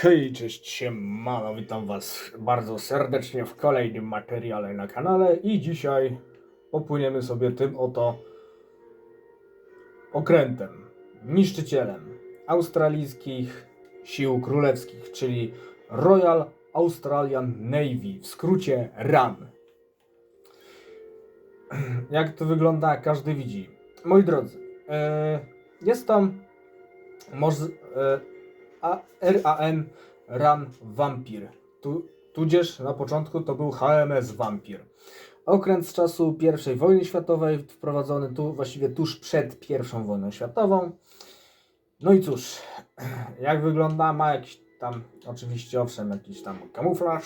Hej, cześć, siemano, witam was bardzo serdecznie w kolejnym materiale na kanale i dzisiaj popłyniemy sobie tym oto okrętem, niszczycielem australijskich sił królewskich, czyli Royal Australian Navy, w skrócie RAN. Jak to wygląda, każdy widzi. Moi drodzy, e, jest tam może, a RAN Ran Vampir. Tu, tudzież na początku to był HMS Vampir. Okręt z czasu I wojny światowej, wprowadzony tu właściwie tuż przed I wojną światową. No i cóż, jak wygląda? Ma jakiś tam, oczywiście owszem, jakiś tam kamuflaż,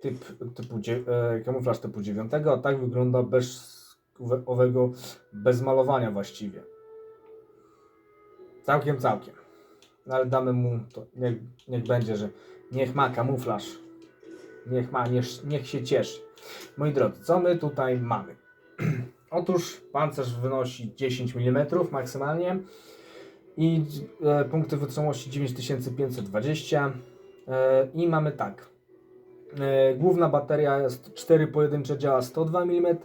typ, typu, e, kamuflaż typu 9, a tak wygląda bez owego, bez malowania właściwie. Całkiem, całkiem. No ale damy mu to, niech, niech będzie, że niech ma kamuflaż. Niech ma, niech, niech się cieszy. Moi drodzy, co my tutaj mamy? Otóż pancerz wynosi 10 mm maksymalnie i e, punkty wytrzymałości 9520 e, i mamy tak. E, główna bateria jest 4 pojedyncze działa 102 mm,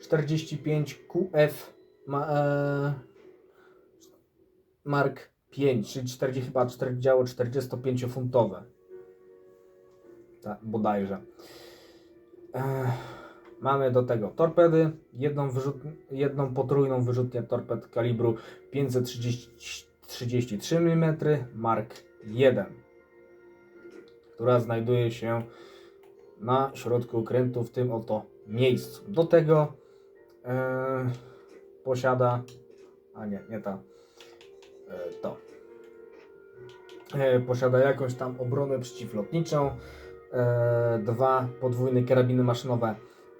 45 QF ma, e, Mark 5, czyli 40, chyba 4, działo 45-funtowe. Tak, bodajże. Ech, mamy do tego torpedy, jedną, wyrzut, jedną potrójną wyrzutnię torped kalibru 533 mm Mark 1, która znajduje się na środku okrętu w tym oto miejscu. Do tego e, posiada, a nie, nie ta, to. E, posiada jakąś tam obronę przeciwlotniczą, e, dwa podwójne karabiny maszynowe.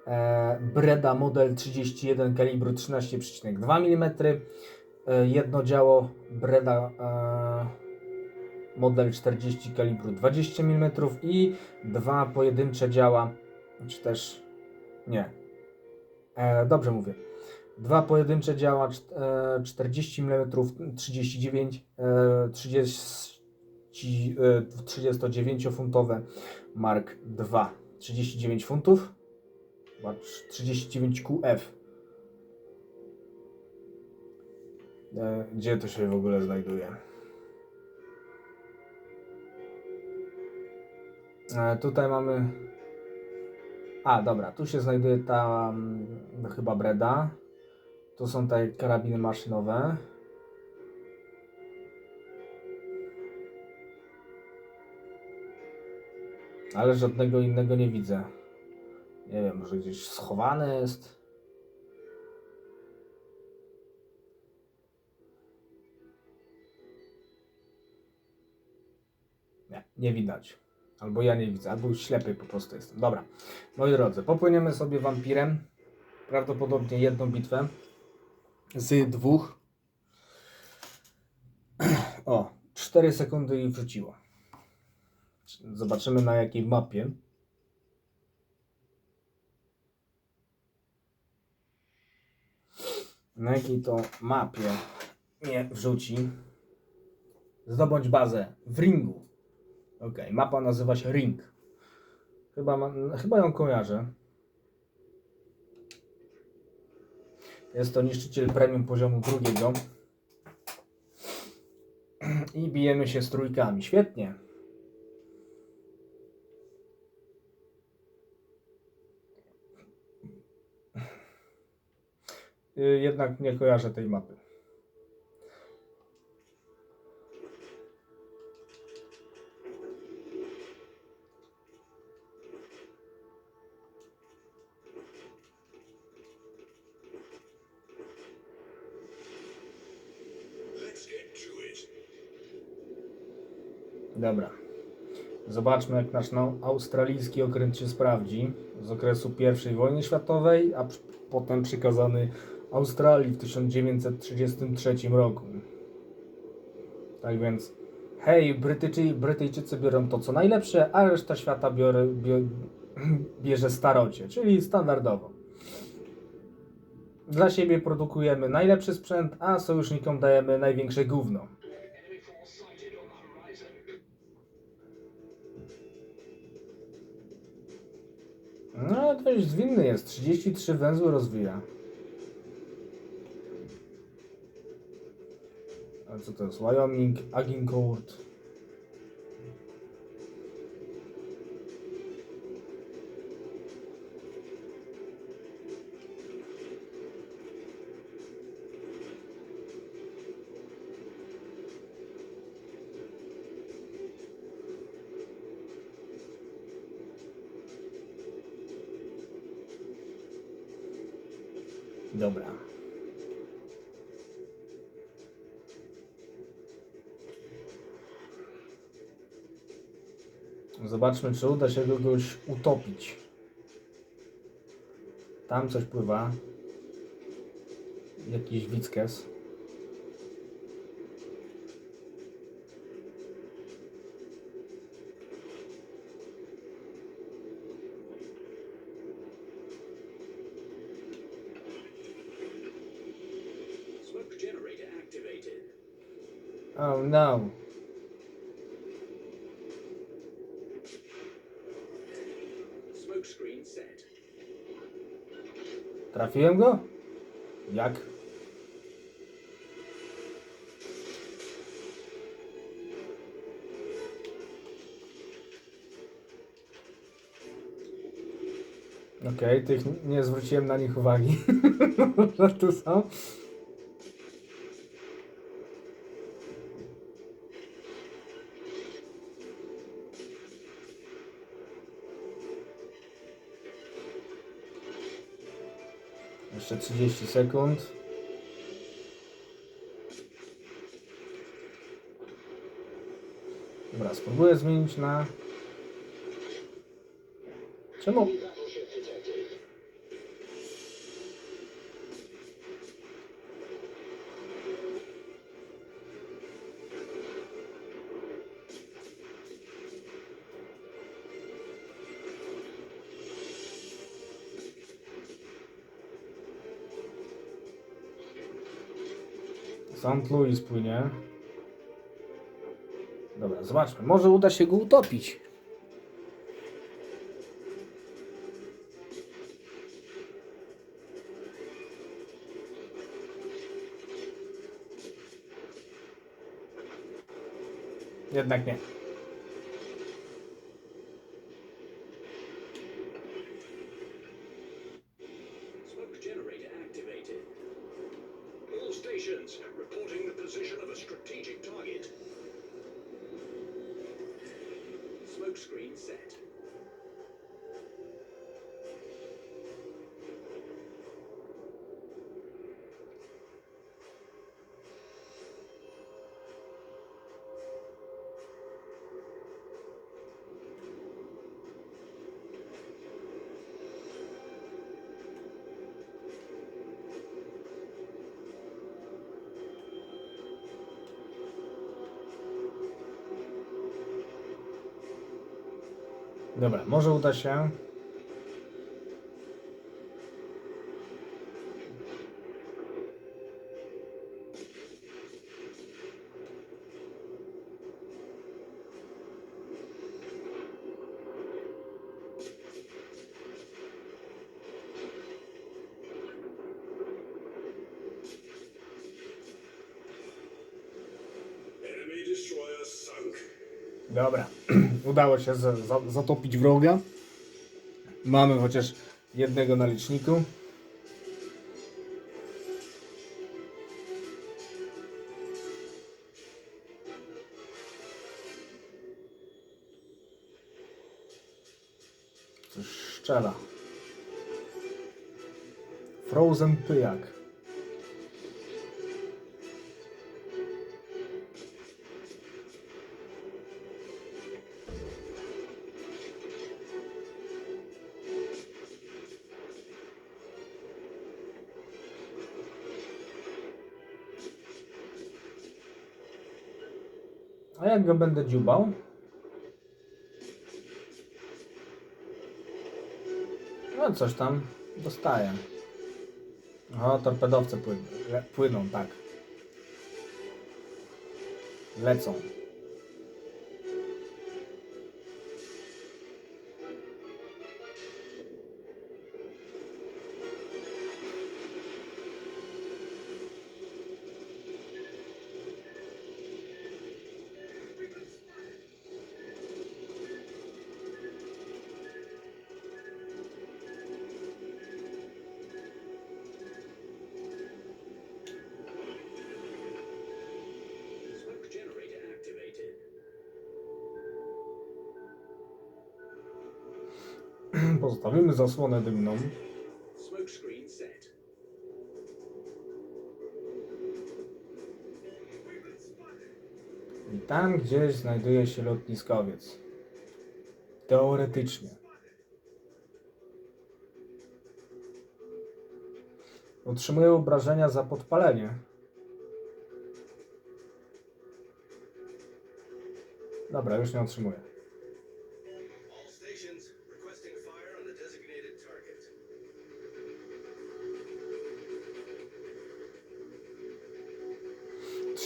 E, Breda model 31 kalibru 13,2 mm, e, jedno działo Breda e, model 40 kalibru 20 mm i dwa pojedyncze działa, czy też nie, e, dobrze mówię, dwa pojedyncze działa czt- e, 40 mm 39 e, 30 e, 39-funtowe Mark II 39 funtów? Chyba 39 QF E, gdzie to się w ogóle znajduje? E, tutaj mamy a dobra, tu się znajduje ta mm, chyba Breda tu są te karabiny maszynowe Ale żadnego innego nie widzę. Nie wiem, może gdzieś schowane jest. Nie, nie widać. Albo ja nie widzę, albo już ślepy po prostu jestem. Dobra, moi drodzy, popłyniemy sobie wampirem. Prawdopodobnie jedną bitwę z dwóch. O, 4 sekundy i wrzuciło. Zobaczymy na jakiej mapie. Na jakiej to mapie mnie wrzuci. Zdobądź bazę w ringu. Ok, mapa nazywa się Ring. Chyba, ma, chyba ją kojarzę. Jest to niszczyciel premium poziomu drugiego. I bijemy się z trójkami. Świetnie. Y, Jednak nie kojarzę tej mapy. Dobra. Zobaczmy, jak nasz australijski okręt się sprawdzi z okresu I wojny światowej, a potem przykazany Australii w 1933 roku. Tak więc, hej, Brytyjczy, Brytyjczycy biorą to co najlepsze, a reszta świata biorę, bie, bierze starocie, czyli standardowo. Dla siebie produkujemy najlepszy sprzęt, a sojusznikom dajemy największe gówno. Dość zwinny jest. 33 węzły rozwija. A co to jest? Wyoming, Agincourt. Zobaczmy, czy uda się kogoś utopić. Tam coś pływa. Jakiś wickes. Trafiłem go? Jak? Okej, tych nie zwróciłem na nich uwagi. Że tu są. 30 sekund. Dobra, spróbuję zmienić na... Czemu? St. Louis płynie. Dobra, zobaczmy. Może uda się go utopić. Jednak nie. Dobra, może uda się. Dobra, udało się za, za, zatopić wroga. Mamy chociaż jednego na liczniku. Coś szczela. Frozen pyjak. A jak go będę dziubał? No coś tam dostaję. O, torpedowce płyną, płyną, tak. Lecą. Pozostawimy zasłonę dymną. I tam gdzieś znajduje się lotniskowiec. Teoretycznie. Otrzymuję obrażenia za podpalenie. Dobra, już nie otrzymuję.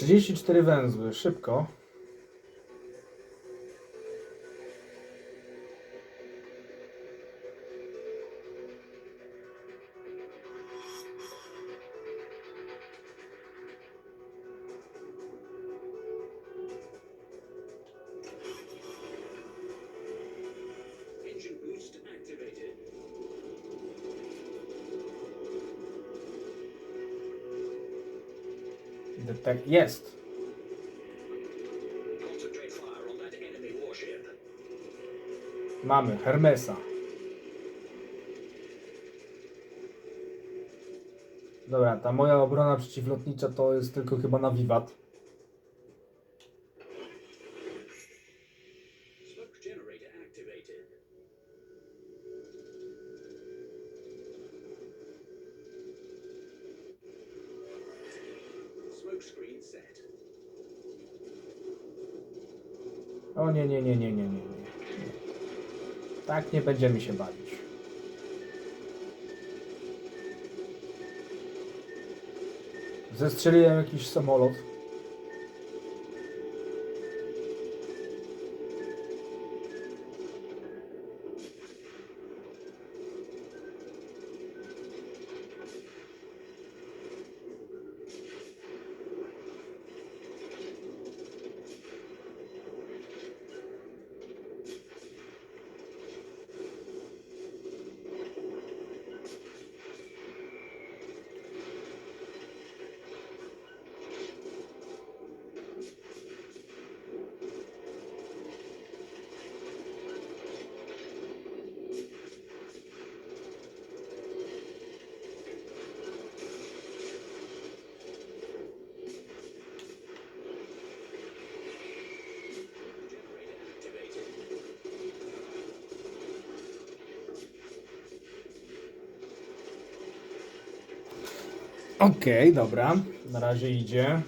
34 węzły, szybko. Detek jest. Mamy Hermesa. Dobra, ta moja obrona przeciwlotnicza to jest tylko chyba na wiwat. O nie, nie, nie, nie, nie, nie, nie. Tak nie będziemy się bawić. Zestrzeliłem jakiś samolot. Okej, dobra. Na razie idzie.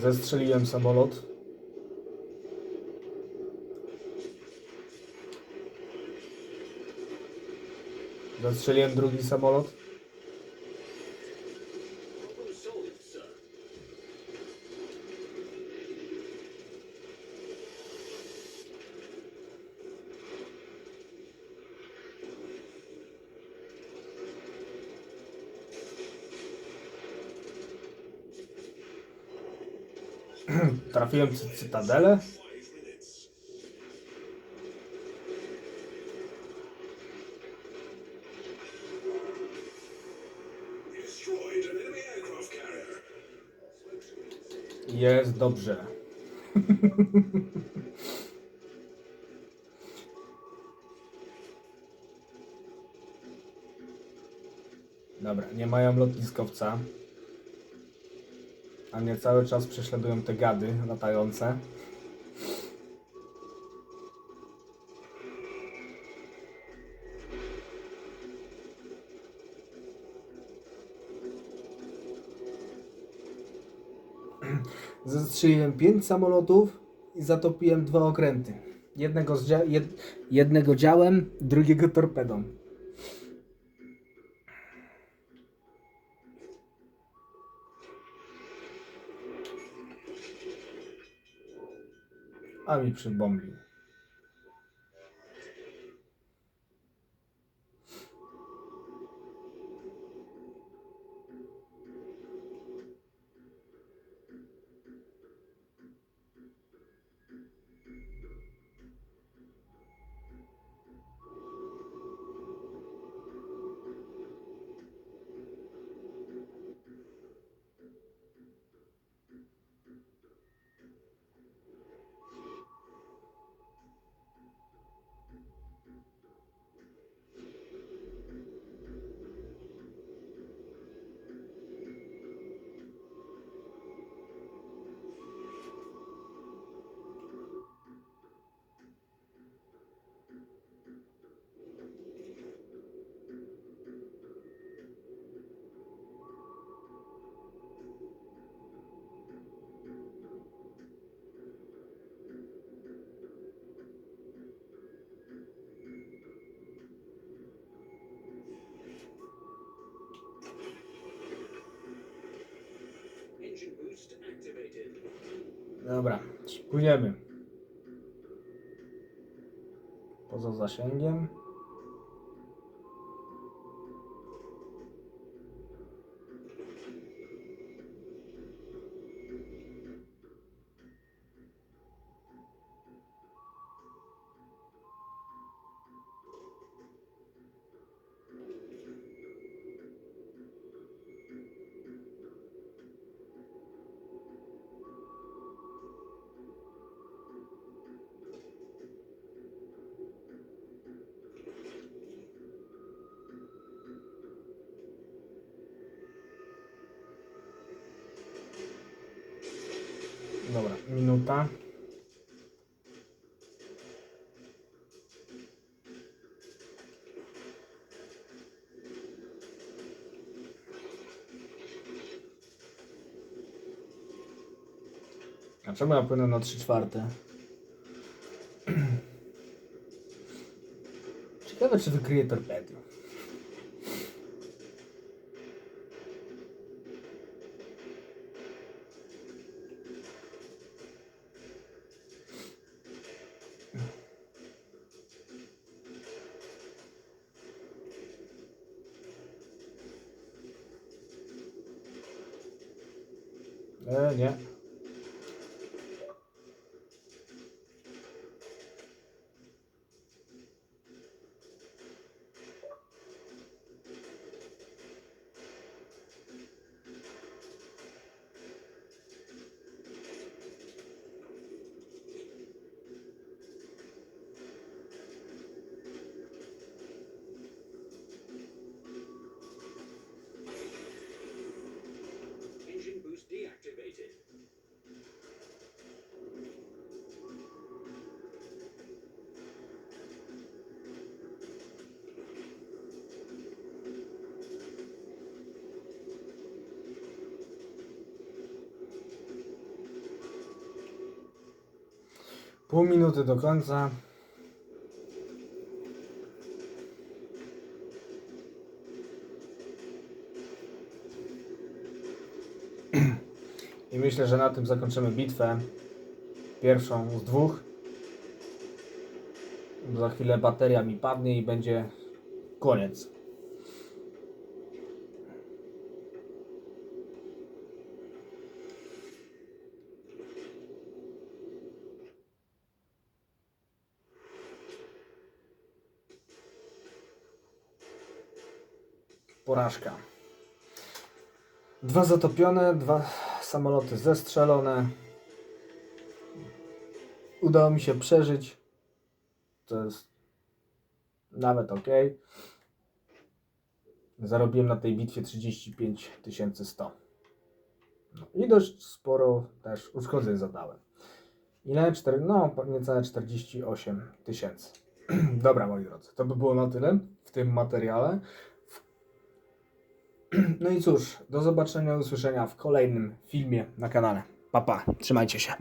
Zestrzeliłem samolot. Zestrzeliłem drugi samolot. Enemy aircraft carrier. Jest dobrze. Dobra, nie mają lotniskowca. A mnie cały czas prześladują te gady latające. Zestrzeliłem 5 samolotów i zatopiłem dwa okręty. Jednego, z dzia- jed- jednego działem, drugiego torpedą. A mi przybombił. Dobra, płyniemy. Poza zasięgiem. Minuta. A czemu ja płynę na 3 czwarte? Ciekawe, czy wykryje torpedy. Pół minuty do końca. I myślę, że na tym zakończymy bitwę. Pierwszą z dwóch. Za chwilę bateria mi padnie i będzie koniec. Porażka. Dwa zatopione, dwa samoloty zestrzelone. Udało mi się przeżyć. To jest nawet ok. Zarobiłem na tej bitwie 35 100. No i dość sporo też uszkodzeń zadałem. Ile? 4, no, niecałe 48 tysięcy. Dobra, moi drodzy, to by było na tyle w tym materiale. No i cóż, do zobaczenia, usłyszenia w kolejnym filmie na kanale. Pa, pa, trzymajcie się.